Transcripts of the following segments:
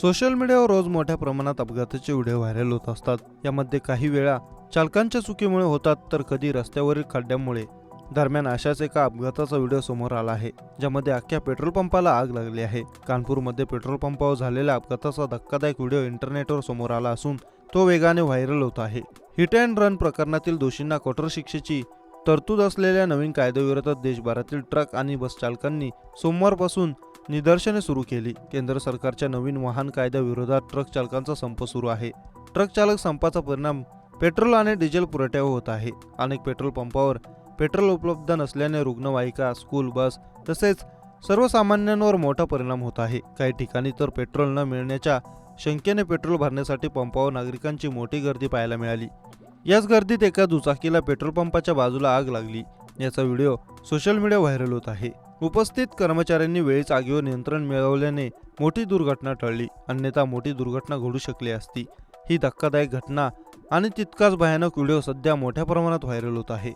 Social मीडियावर रोज मोठ्या प्रमाणात अपघाताचे व्हिडिओ व्हायरल होत असतात. यामध्ये काही वेळा चालकांच्या चुकीमुळे होतात तर कधी रस्त्यावरील खड्ड्यामुळे. दरम्यान अशाच एका अपघाताचा व्हिडिओ समोर आला आहे ज्यामध्ये अख्ख्या पेट्रोल पंपाला आग लागली आहे. कानपूरमध्ये पेट्रोल पंपावर झालेल्या अपघाताचा धक्कादायक व्हिडिओ इंटरनेटवर समोर आला असून तो वेगाने व्हायरल होत आहे. हिट अँड रन प्रकरणातील दोषींना कठोर शिक्षेची तरतूद असलेल्या नवीन कायद्याविरोधात देशभरातील ट्रक आणि बस चालकांनी सोमवारपासून निदर्शने सुरू केली. केंद्र सरकारच्या नवीन वाहन कायद्याविरोधात ट्रक चालकांचा संप सुरू आहे. ट्रक चालक संपाचा परिणाम पेट्रोल आणि डिझेल पुरवठ्यावर होत आहे. अनेक पेट्रोल पंपावर पेट्रोल उपलब्ध नसल्याने रुग्णवाहिका स्कूल बस तसेच सर्वसामान्यांवर मोठा परिणाम होत आहे. काही ठिकाणी तर पेट्रोल न मिळण्याच्या शंकेने पेट्रोल भरण्यासाठी पंपावर नागरिकांची मोठी गर्दी पाहायला मिळाली. याच गर्दीत एका दुचाकीला पेट्रोल पंपाच्या बाजूला आग लागली. याचा व्हिडिओ सोशल मीडिया व्हायरल होत आहे. उपस्थित कर्मचाऱ्यांनी वेळेच आगीवर नियंत्रण मिळवल्याने मोठी दुर्घटना टळली. अन्यथा मोठी दुर्घटना घडू शकली असती. ही धक्कादायक घटना आणि तितकाच भयानक व्हिडिओ सध्या मोठ्या प्रमाणात व्हायरल होत आहे.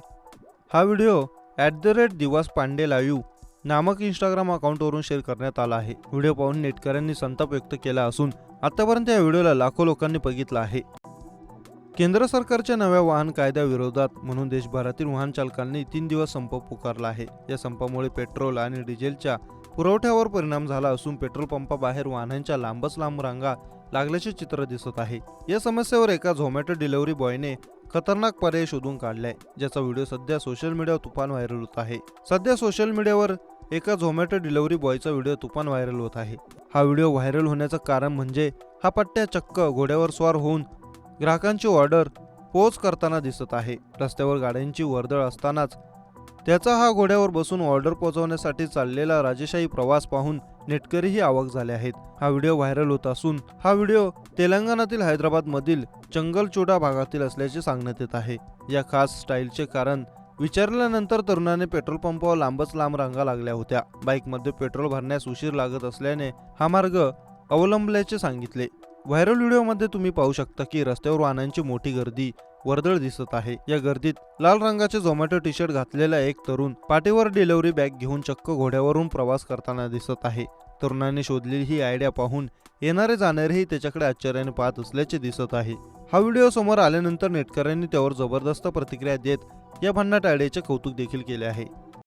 हा video at the rate Divas Pandey live नामक इंस्टाग्राम अकाउंटवरून शेअर करण्यात आला आहे. व्हिडिओ पाहून नेटकऱ्यांनी संताप व्यक्त केला असून आतापर्यंत या व्हिडिओला लाखो लोकांनी बघितला आहे. केंद्र सरकारच्या नव्या वाहन कायद्याविरोधात म्हणून देशभरातील वाहन चालकांनी तीन दिवस संप पुकारला आहे. या संपामुळे पेट्रोल आणि डिझेलच्या पुरवठ्यावर परिणाम झाला असून पेट्रोल पंपाबाहेर वाहनांच्या लांबच लांब रांगा लागल्याचे चित्र दिसत आहे. या समस्येवर एका झोमॅटो डिलिव्हरी बॉयने खतरनाक पर्याय शोधून काढलाय ज्याचा व्हिडिओ सध्या सोशल मीडियावर तुफान व्हायरल होत आहे. सध्या सोशल मीडियावर एका झोमॅटो डिलिव्हरी बॉयचा व्हिडिओ तुफान व्हायरल होत आहे. हा व्हिडिओ व्हायरल होण्याचं कारण म्हणजे हा पट्ट्या चक्क घोड्यावर स्वार होऊन ग्राहकांची ऑर्डर पोच करताना दिसत आहे. रस्त्यावर गाड्यांची वर्दळ असतानाच त्याचा हा घोड्यावर बसून ऑर्डर पोहोचवण्यासाठी चाललेला राजेशाही प्रवास पाहून नेटकरीही आवक झाले आहेत. हा व्हिडिओ व्हायरल होत असून हा व्हिडिओ तेलंगणातील हैदराबादमधील चंगलचोडा भागातील असल्याचे सांगण्यात येत आहे. या खास स्टाईलचे कारण विचारल्यानंतर तरुणाने पेट्रोल पंपावर लांबच लांब रांगा लागल्या होत्या. बाईकमध्ये पेट्रोल भरण्यास उशीर लागत असल्याने हा मार्ग अवलंबल्याचे सांगितले. व्हायरल व्हिडिओमध्ये तुम्ही पाहू शकता की रस्त्यावर वाहनांची मोठी गर्दी वर्दळ दिसत आहे. या गर्दीत लाल रंगाचे झोमॅटो टी शर्ट घातलेला एक तरुण पाठीवर डिलिव्हरी बॅग घेऊन चक्क घोड्यावरून प्रवास करताना दिसत आहे. तरुणाने शोधलेली ही आयडिया पाहून येणारे जाणारेही त्याच्याकडे आश्चर्याने पाहत असल्याचे दिसत आहे. हा व्हिडिओ समोर आल्यानंतर नेटकऱ्यांनी त्यावर जबरदस्त प्रतिक्रिया देत या भन्नाट आयडियाचे कौतुक देखील केले आहे.